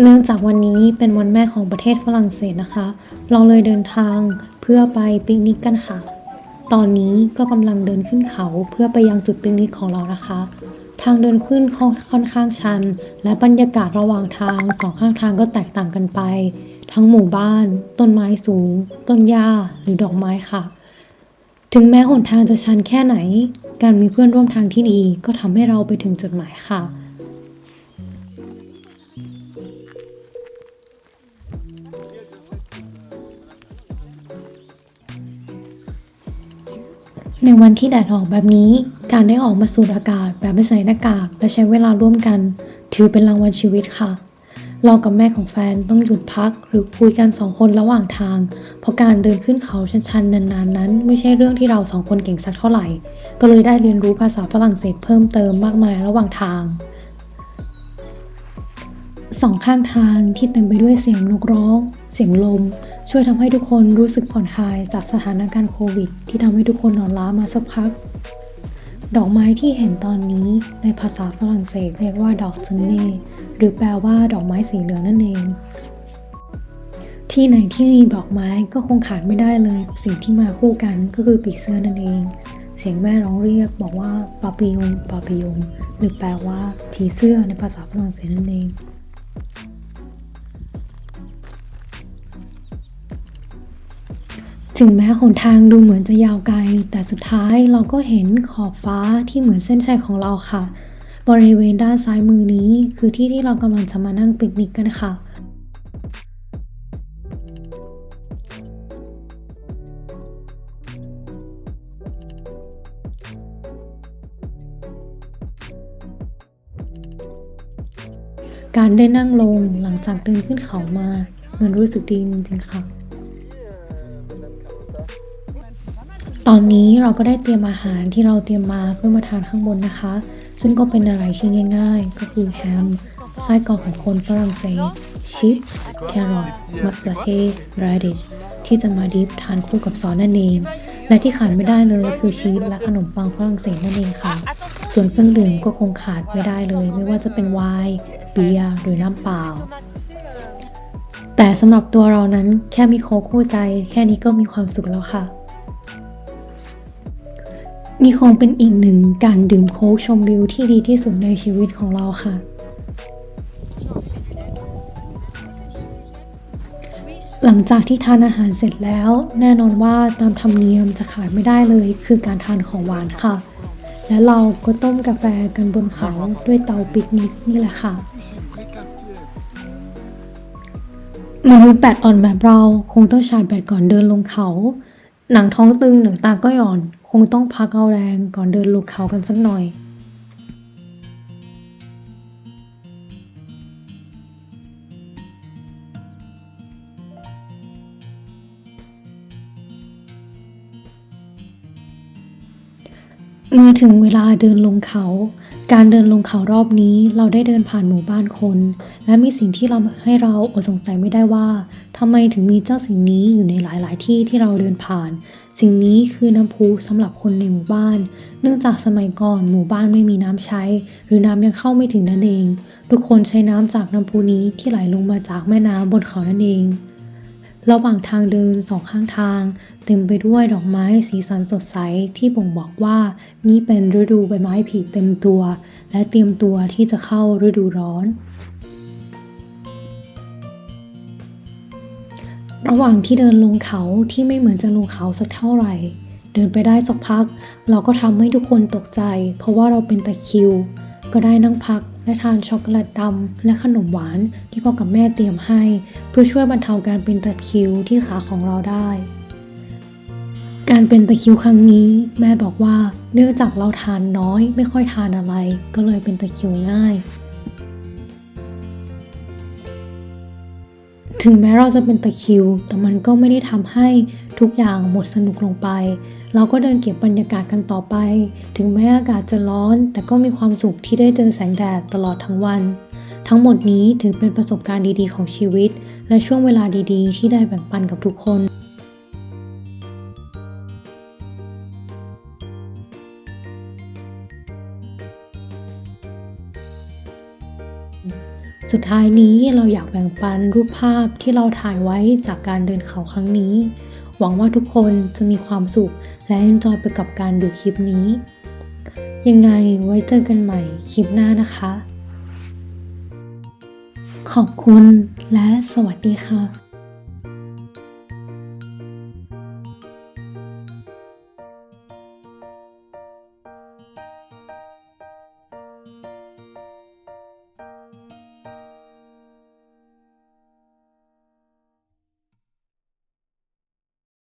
เนื่องจากวันนี้เป็นวันแม่ของประเทศฝรั่งเศสนะคะ เราเลยเดินทางเพื่อไปปิกนิกกันค่ะ ตอนนี้ก็กำลังเดินขึ้นเขาเพื่อไปยังจุดปิกนิกของเรานะคะ ทางเดินขึ้นค่อนค่อนข้างชัน และบรรยากาศระหว่างทางสองข้างทางก็แตกต่างกันไป ทั้งหมู่บ้าน ต้นไม้สูง ต้นหญ้าหรือดอกไม้ค่ะ ถึงแม้หนทางจะชันแค่ไหน การมีเพื่อนร่วมทางที่ดีก็ทำให้เราไปถึงจุดหมายค่ะ ในวันที่แดดออกแบบนี้ การได้ออกมาสูดอากาศแบบไม่ใส่หน้ากากและใช้เวลาร่วมกัน ถือเป็นรางวัลชีวิตค่ะ เรากับแม่ของแฟนต้องหยุดพักหรือคุยกันสองคนระหว่างทาง เพราะการเดินขึ้นเขาชันๆ นานๆนั้น ไม่ใช่เรื่องที่เราสองคนเก่งสักเท่าไหร่ ก็เลยได้เรียนรู้ภาษาฝรั่งเศสเพิ่มเติมมากมายระหว่างทางสองข้างทางที่เต็มไปด้วยเสียงนกร้อง เสียงลม ช่วยทำให้ทุกคนรู้สึกผ่อนคลายจากสถานการณ์โควิด ที่ทำให้ทุกคนนอนล้ามาสักพัก ดอกไม้ที่เห็นตอนนี้ในภาษาฝรั่งเศสเรียกว่าดอกซันเน่หรือแปลว่าดอกไม้สีเหลืองนั่นเอง ที่ไหนที่มีดอกไม้ก็คงขาดไม่ได้เลย สิ่งที่มาคู่กันก็คือปีเสื้อนั่นเอง เสียงแม่ร้องเรียกบอกว่าปาปิยงปาปิยงหรือแปลว่าผีเสื้อในภาษาฝรั่งเศสนั่นเอง ถึงแม้หนทางดูเหมือนจะยาวไกล แต่สุดท้ายเราก็เห็นขอบฟ้าที่เหมือนเส้นชัยของเราค่ะ บริเวณด้านซ้ายมือนี้คือที่ที่เรากำลังจะมานั่งปิกนิกกันค่ะการได้นั่งลงหลังจากเดินขึ้นเขามา มันรู้สึกดีจริงๆค่ะ ตอนนี้เราก็ได้เตรียมอาหารที่เราเตรียมมาเพื่อมาทานข้างบนนะคะ ซึ่งก็เป็นอะไรที่ง่าย ๆ ก็คือแฮมไส้กรอกของคนฝรั่งเศสชิปแครอทมะเขือเทศ radish ที่จะมาดิฟทานคู่กับซอสนั่นเอง และที่ขาดไม่ได้เลยคือชีสและขนมปังฝรั่งเศสนั่นเองค่ะ ส่วนเครื่องดื่มก็คงขาดไม่ได้เลย ไม่ว่าจะเป็นไวน์เบียร์หรือน้ำเปล่า แต่สำหรับตัวเรานั้นแค่มีโค้กคู่ใจ แค่นี้ก็มีความสุขแล้วค่ะ นี่คงเป็นอีกหนึ่งการดื่มโค้กชมวิวที่ดีที่สุดในชีวิตของเราค่ะ หลังจากที่ทานอาหารเสร็จแล้ว แน่นอนว่าตามธรรมเนียมจะขาดไม่ได้เลย คือการทานของหวานค่ะ และเราก็ต้มกาแฟกันบนเขาด้วยเตาปิกนิกนี่แหละค่ะมนุษย์แบตอ่อนแบบเราคงต้องชาร์จแบตก่อนเดินลงเขา หนังท้องตึงหนังตาก็หย่อน คงต้องพักเอาแรงก่อนเดินลงเขากันสักหน่อยเมื่อถึงเวลาเดินลงเขา การเดินลงเขารอบนี้เราได้เดินผ่านหมู่บ้านคน และมีสิ่งที่เราให้เราอดสงสัยไม่ได้ว่าทำไมถึงมีเจ้าสิ่งนี้อยู่ในหลาย ๆ ที่ที่เราเดินผ่าน สิ่งนี้คือน้ำพุสำหรับคนในหมู่บ้าน เนื่องจากสมัยก่อนหมู่บ้านไม่มีน้ำใช้ หรือน้ำยังเข้าไม่ถึงนั่นเอง ทุกคนใช้น้ำจากน้ำพุนี้ที่ไหลลงมาจากแม่น้ำบนเขานั่นเอง ระหว่างทางเดินสองข้างทาง เต็มไปด้วยดอกไม้สีสันสดใสที่บ่งบอกว่านี่เป็นฤดูใบไม้ผลิเต็มตัว และเตรียมตัวที่จะเข้าฤดูร้อน ระหว่างที่เดินลงเขาที่ไม่เหมือนจะลงเขาสักเท่าไหร่ เดินไปได้สักพัก เราก็ทำให้ทุกคนตกใจ เพราะว่าเราเป็นตะคิว ก็ได้นั่งพัก และทานช็อกโกแลตดำและขนมหวานที่พ่อกับแม่เตรียมให้ เพื่อช่วยบรรเทาการเป็นตะคริวที่ขาของเราได้ การเป็นตะคริวครั้งนี้ แม่บอกว่าเนื่องจากเราทานน้อยไม่ค่อยทานอะไร ก็เลยเป็นตะคริวง่าย ถึงแม้เราจะเป็นตะคิว แต่มันก็ไม่ได้ทำให้ทุกอย่างหมดสนุกลงไป เราก็เดินเก็บบรรยากาศกันต่อไป ถึงแม้อากาศจะร้อน แต่ก็มีความสุขที่ได้เจอแสงแดดตลอดทั้งวัน ทั้งหมดนี้ถือเป็นประสบการณ์ดีๆ ของชีวิต และช่วงเวลาดีๆ ที่ได้แบ่งปันกับทุกคน สุดท้ายนี้เราอยากแบ่งปันรูปภาพที่เราถ่ายไว้จากการเดินเขาครั้งนี้ หวังว่าทุกคนจะมีความสุขและเอนจอยไปกับการดูคลิปนี้ ยังไงไว้เจอกันใหม่คลิปหน้านะคะ ขอบคุณและสวัสดีค่ะ